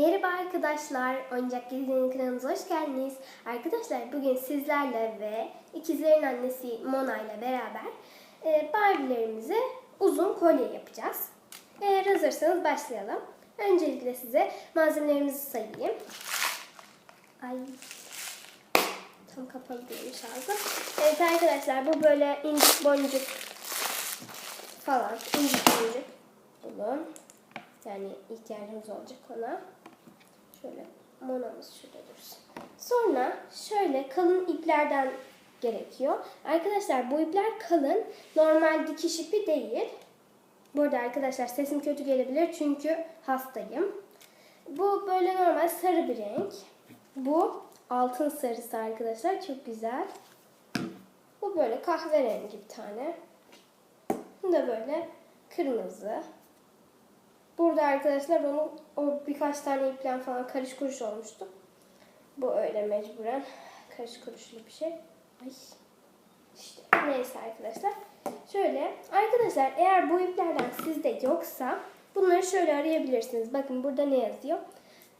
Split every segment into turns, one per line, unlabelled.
Merhaba arkadaşlar, Oyuncak Gezi'nin kanalımıza hoş geldiniz. Arkadaşlar bugün sizlerle ve ikizlerin annesi Mona ile beraber e, Barbie'lerimize uzun kolye yapacağız. Eğer hazırsanız başlayalım. Öncelikle size malzemelerimizi sayayım. Ay tam kapalı değilmiş ağzım. Evet arkadaşlar bu böyle incik boncuk falan incik boncuk bulun. Yani ihtiyacımız olacak ona. Şöyle monamız şurada dursun. Sonra şöyle kalın iplerden gerekiyor. Arkadaşlar bu ipler kalın. Normal dikiş ipi değil. Bu arada arkadaşlar sesim kötü gelebilir çünkü hastayım. Bu böyle normal sarı bir renk. Bu altın sarısı arkadaşlar. Çok güzel. Bu böyle kahverengi bir tane. Bu da böyle kırmızı. Burada arkadaşlar onun o birkaç tane iplen falan karış kuruş olmuştu. Bu öyle mecburen karış kuruşlu bir şey. Ay. İşte neyse arkadaşlar. Şöyle arkadaşlar eğer bu iplerden sizde yoksa bunları şöyle arayabilirsiniz. Bakın burada ne yazıyor?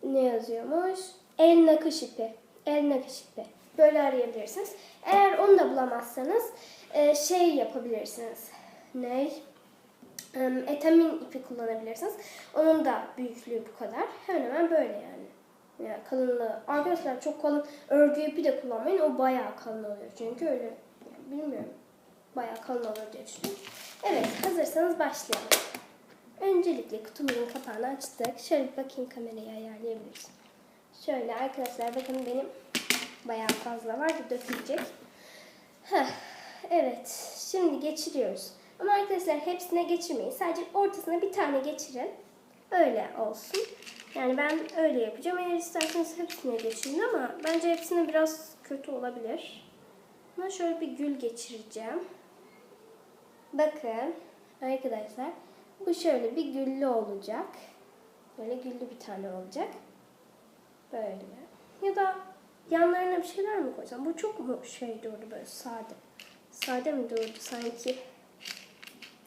Ne yazıyormuş? El nakış ipi. El nakış ipi. Böyle arayabilirsiniz. Eğer onu da bulamazsanız e, şey yapabilirsiniz. Ne? Etamin ipi kullanabilirsiniz. Onun da büyüklüğü bu kadar. Hemen hemen böyle yani. Yani kalınlığı. Arkadaşlar çok kalın örgü ipi de kullanmayın. O bayağı kalın oluyor. Çünkü öyle bilmiyorum. Bayağı kalın olur diye düşünüyorum. Evet hazırsanız başlayalım. Öncelikle kutumuzun kapağını açtık. Şöyle bir bakayım kamerayı ayarlayabiliriz. Şöyle arkadaşlar bakın benim bayağı fazla var da dökülecek. Heh, evet şimdi geçiriyoruz. Ama arkadaşlar hepsine geçirmeyin. Sadece ortasına bir tane geçirin. Öyle olsun. Yani ben öyle yapacağım. Eğer isterseniz hepsine geçirin ama bence hepsine biraz kötü olabilir. Ama şöyle bir gül geçireceğim. Bakın arkadaşlar bu şöyle bir güllü olacak. Böyle güllü bir tane olacak. Böyle. Ya da yanlarına bir şeyler mi koysam? Bu çok mu şey durdu böyle sade. Sade mi durdu sanki?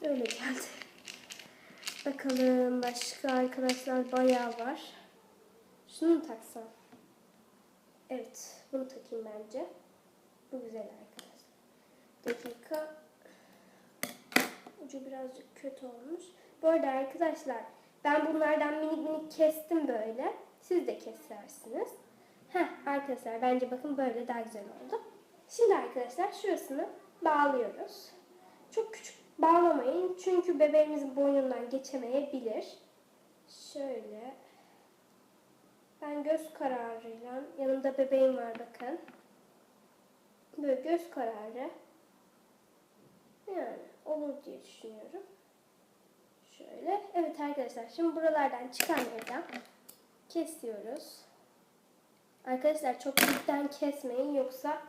Öyle geldi. Bakalım başka arkadaşlar bayağı var. Şunu mu taksam? Evet bunu takayım bence. Bu güzel arkadaşlar. Dakika. Ucu birazcık kötü olmuş. Bu arada arkadaşlar ben bunlardan minik minik kestim böyle. Siz de kesersiniz. Heh arkadaşlar bence bakın böyle daha güzel oldu. Şimdi arkadaşlar şurasını bağlıyoruz. Çok küçük bağlamayın çünkü bebeğimizin boynundan geçemeyebilir. Şöyle. Ben göz kararıyla yanımda bebeğim var bakın. Böyle göz kararı. Yani olur diye düşünüyorum. Şöyle. Evet arkadaşlar şimdi buralardan çıkanlardan kesiyoruz. Arkadaşlar çok dipten kesmeyin yoksa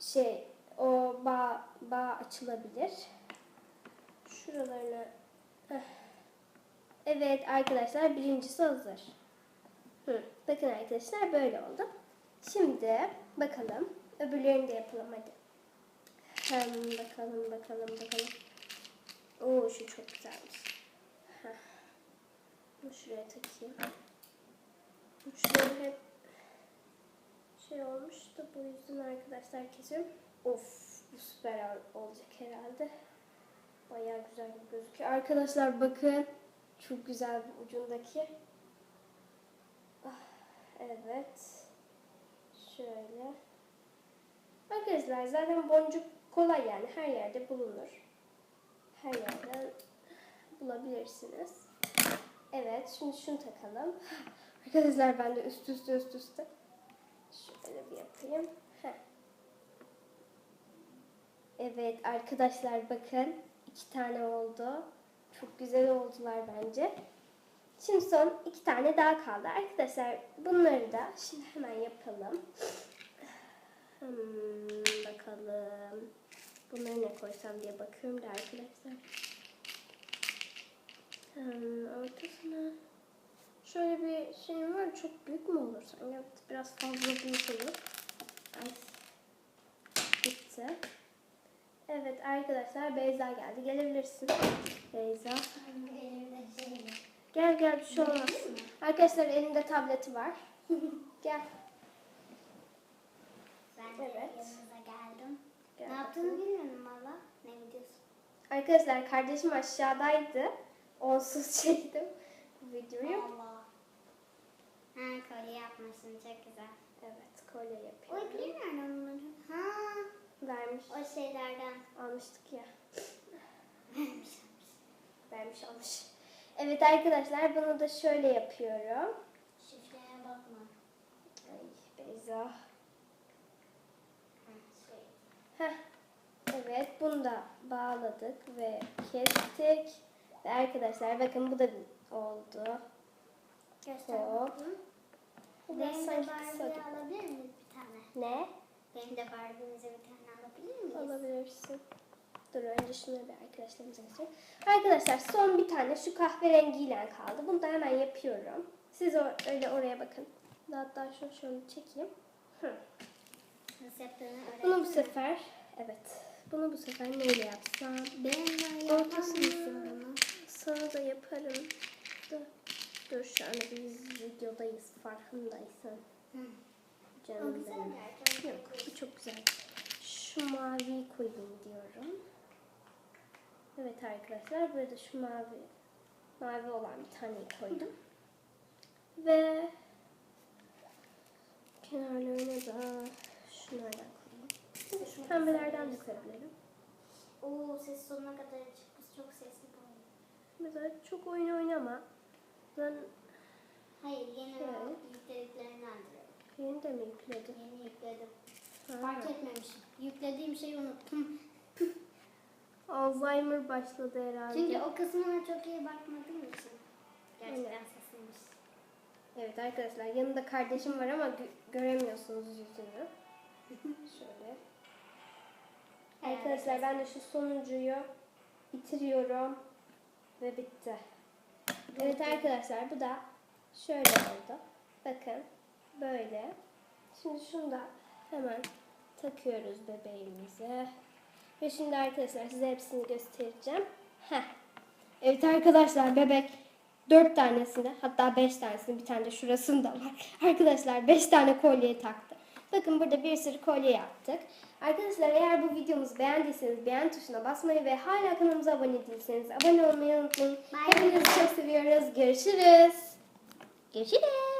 şey o bağ, bağ açılabilir. Şuralarına Heh. Evet arkadaşlar birincisi hazır. Hı. Bakın arkadaşlar böyle oldu. Şimdi bakalım öbürlerini de yapalım hadi. Hem bakalım bakalım bakalım. Oo şu çok güzelmiş. Heh. Bunu şuraya takayım. Uçları hep şey olmuş da bu yüzden arkadaşlar kesiyorum. Of bu süper olacak herhalde. Bayağı güzel gözüküyor. Arkadaşlar bakın. Çok güzel bir ucundaki. Ah, evet. Şöyle. Arkadaşlar zaten boncuk kolay yani her yerde bulunur. Her yerden bulabilirsiniz. Evet şimdi şunu takalım. Arkadaşlar ben de üst üste üst üste. Şöyle bir yapayım. Heh. Evet arkadaşlar bakın iki tane oldu. Çok güzel oldular bence. Şimdi son iki tane daha kaldı. Arkadaşlar bunları da şimdi hemen yapalım. Hmm, bakalım. Bunları ne koysam diye bakıyorum da arkadaşlar. Hmm, ortasına şöyle bir şeyim var. Çok büyük mü olur? Evet, biraz fazla büyük olur. Ay. Bitti. Evet arkadaşlar Beyza geldi. Gelebilirsin. Beyza. Gel gel bir şey olmaz. Arkadaşlar elinde tableti var. Gel.
Ben de
Evet.
yanınıza geldim.
Gel
ne yaptığını bilmiyorum valla. Ne videosu?
Arkadaşlar kardeşim aşağıdaydı. Onsuz çektim bu videoyu.
Allah. Ha kolye yapmışsın çok güzel.
Evet kolye yapıyorum.
ipleri nereden bunları? Ha. O şeylerden.
Almıştık ya.
Vermiş.
Vermiş almış. Evet arkadaşlar bunu da şöyle yapıyorum.
Şifreye bakma.
Ay Beyza.
Şey.
Heh. Evet bunu da bağladık ve kestik. Ve arkadaşlar bakın bu da oldu.
Göster
Hop.
Benim de Barbie'yi alabilir miyiz bir tane?
Ne?
Benim de Barbie'mize bir tane alabilir miyiz?
Alabilirsin. Dur önce şunları bir arkadaşlarımıza göstereyim. Arkadaşlar son bir tane şu kahverengiyle kaldı. Bunu da hemen yapıyorum. Siz öyle oraya bakın. Hatta şunu şöyle çekeyim. Hı.
Nasıl yaptığını öğretin
Bunu bu sefer evet. Bunu bu sefer neyle yapsam?
Benimle
Ortasını. Sana da yaparım. Dur, dur şu anda biz videodayız farkındaysan.
Hı.
Canım benim.
gerçekten.
Yok bu çok güzel. Şu maviyi koyayım diyorum. Evet arkadaşlar burada şu mavi mavi olan bir taneyi koydum. Ve kenarlarına da şunlardan koyayım. Şu pembelerden de koyabilirim.
Oo ses sonuna kadar. Biz çok sesli bu oyun.
Mesela çok oyun oynama. Ben
Hayır yeni
Evet.
o yüklediklerinden diyorum.
yeni de mi yükledim?
Yeni yükledim. Fark etmemişim. Yüklediğim şeyi unuttum.
Alzheimer başladı herhalde.
Çünkü o kısmına çok iyi bakmadığım için. Gerçekten
Aynen.
sesiymiş.
Evet arkadaşlar yanında kardeşim var ama gö- göremiyorsunuz yüzünü. Şöyle. Arkadaşlar ben de şu sonuncuyu bitiriyorum ve bitti. Evet arkadaşlar bu da şöyle oldu. Bakın böyle. Şimdi şunu da hemen takıyoruz bebeğimize. Ve şimdi arkadaşlar size hepsini göstereceğim. Heh. Evet arkadaşlar bebek dört tanesini hatta beş tanesini bir tane de şurasında var. Arkadaşlar beş tane kolye taktı. Bakın burada bir sürü kolye yaptık. Arkadaşlar eğer bu videomuzu beğendiyseniz beğen tuşuna basmayı ve hala kanalımıza abone değilseniz abone olmayı unutmayın.
Bye.
Hepinizi çok seviyoruz. Görüşürüz. Görüşürüz.